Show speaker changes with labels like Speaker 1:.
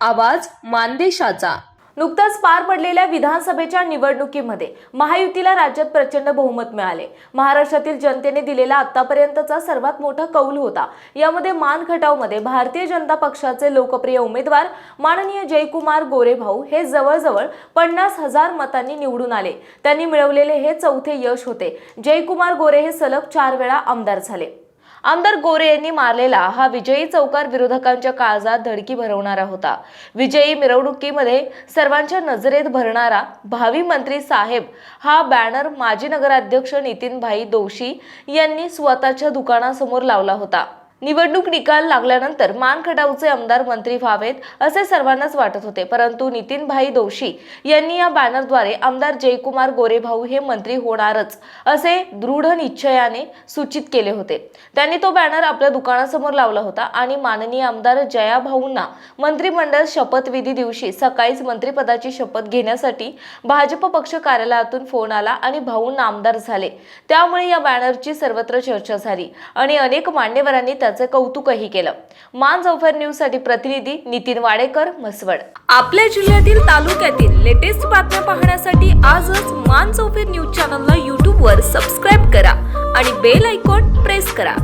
Speaker 1: आवाज मानदेशाचा. नुकताच पार पडलेल्या विधानसभेच्या निवडणुकीमध्ये महायुतीला राज्यात प्रचंड बहुमत मिळाले. महाराष्ट्रातील जनतेने दिलेला आतापर्यंतचा सर्वात मोठा कौल होता. यामध्ये मान खटावमध्ये भारतीय जनता पक्षाचे लोकप्रिय उमेदवार माननीय जयकुमार गोरेभाऊ हे जवळजवळ पन्नास हजार मतांनी निवडून आले. त्यांनी मिळवलेले हे चौथे यश होते. जयकुमार गोरे हे सलग चार वेळा आमदार झाले. आमदार गोरे यांनी मारलेला हा विजयी चौकार विरोधकांच्या काळजात धडकी भरवणारा होता. विजयी मिरवणुकीमध्ये सर्वांच्या नजरेत भरणारा भावी मंत्री साहेब हा बॅनर माजी नगराध्यक्ष नितीनभाई दोशी यांनी स्वतःच्या दुकानासमोर लावला होता. निवडणूक निकाल लागल्यानंतर मानखटावचे आमदार मंत्री व्हावेत असे सर्वांनाच वाटत होते. परंतु नितीनभाई दोशी यांनी या बॅनरद्वारे आमदार जयकुमार गोरेभाऊ हे मंत्री होणारच असे दृढ निश्चयाने सूचित केले होते. त्यांनी तो बॅनर आपल्या दुकानासमोर लावला होता आणि माननीय आमदार जयाभाऊंना मंत्रिमंडळ शपथविधी दिवशी सकाळीच मंत्रिपदाची शपथ घेण्यासाठी भाजप पक्ष कार्यालयातून फोन आला आणि भाऊंना आमदार झाले. त्यामुळे या बॅनरची सर्वत्र चर्चा झाली आणि अनेक मान्यवरांनी त्याचं कौतुकही केलं. मान चौफेर न्यूजसाठी प्रतिनिधी नितीन वाडेकर म्हसवड.
Speaker 2: आपल्या जिल्ह्यातील तालुक्यातील लेटेस्ट बातम्या पाहण्यासाठी आजच मान चौफेर न्यूज चॅनलला यूट्यूबवर सबस्क्राईब करा आणि बेल आयकॉन प्रेस करा.